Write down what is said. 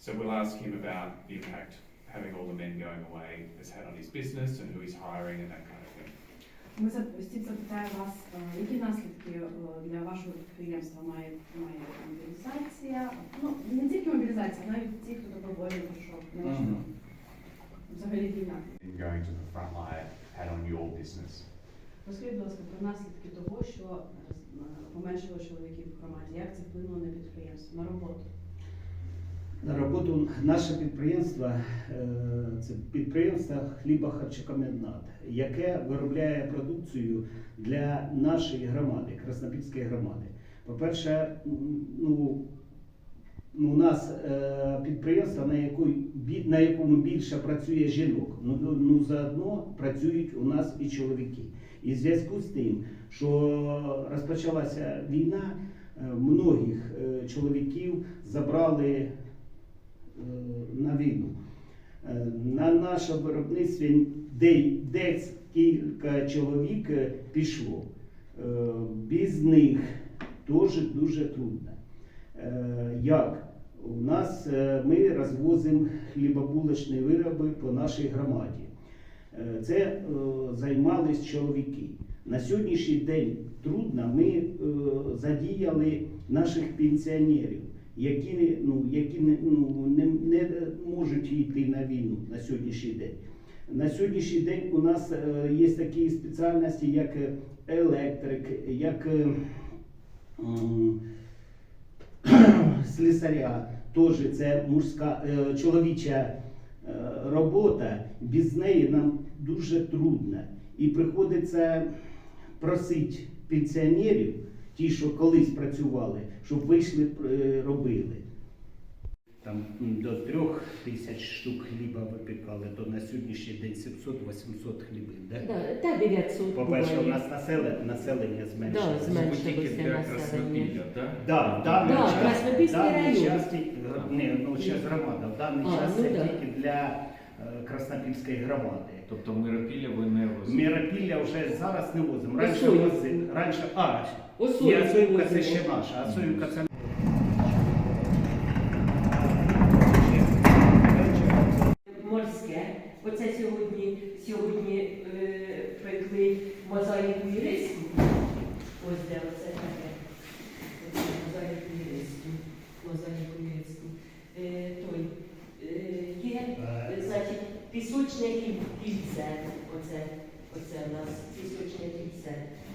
So we'll ask him about the impact having all the men going away has had on his business and who he's hiring and that kind of thing. Ми за- Стів запитає вас, е, які наслідки е, для вашого підприємства має, має мобілізація? Ну, не тільки мобілізація, навіть ті, хто добровольно пішов, неважливо. Взагалі війна. in going to the front line had on your business? Розкажіть, будь ласка, про наслідки того, що е, поменшило чоловіків в громаді. Як це вплинуло на підприємство, на роботу? На роботу наше підприємство е, це підприємство хлібохарчокомбінат, яке виробляє продукцію для нашої громади, Краснопільської громади. По-перше, ну, ну, у нас е, підприємство, на, яку, на якому більше працює жінок. Ну, ну, заодно працюють у нас і чоловіки. І в зв'язку з тим, що розпочалася війна, е, многих чоловіків забрали на війну. Е, На наше виробництві де- декілька чоловік е, пішло. Е, Без них теж дуже трудно. Е, Як? У нас е, ми розвозимо хлібобулочні вироби по нашій громаді. Е, Це е, займались чоловіки. На сьогоднішній день трудно. Ми е, задіяли наших пенсіонерів, які, ну, які не, ну, не, не можуть йти на війну на сьогоднішній день. На сьогоднішній день у нас е, є такі спеціальності, як е, електрик, як е, слісаря. Теж це мужська чоловіча робота. Без неї нам дуже трудно. І приходиться просити пенсіонерів, ті, що колись працювали, щоб вийшли е, робили. Там до трьох тисяч штук хліба випікали, то на сьогоднішній день 700-800 хлібин. Да? Да, та 900 По-перше, у нас населення, населення зменшилося. Да, зменшилося Тільки для населення. Краснопілля, так? Да, в даний Да, час, Краснопільський район. час не, ну, ще з громада, в даний А, час ну це да. тільки для Е, Краснопільської громади. Тобто миропілля ви не возите? Миропілля вже зараз не возимо. Раніше возили. Раніше, а, Осоївку і Асоївка це ще наша. Асоївка це морське. Оце сьогодні, сьогодні е, пекли мозаїку і риску. Ось де оце said,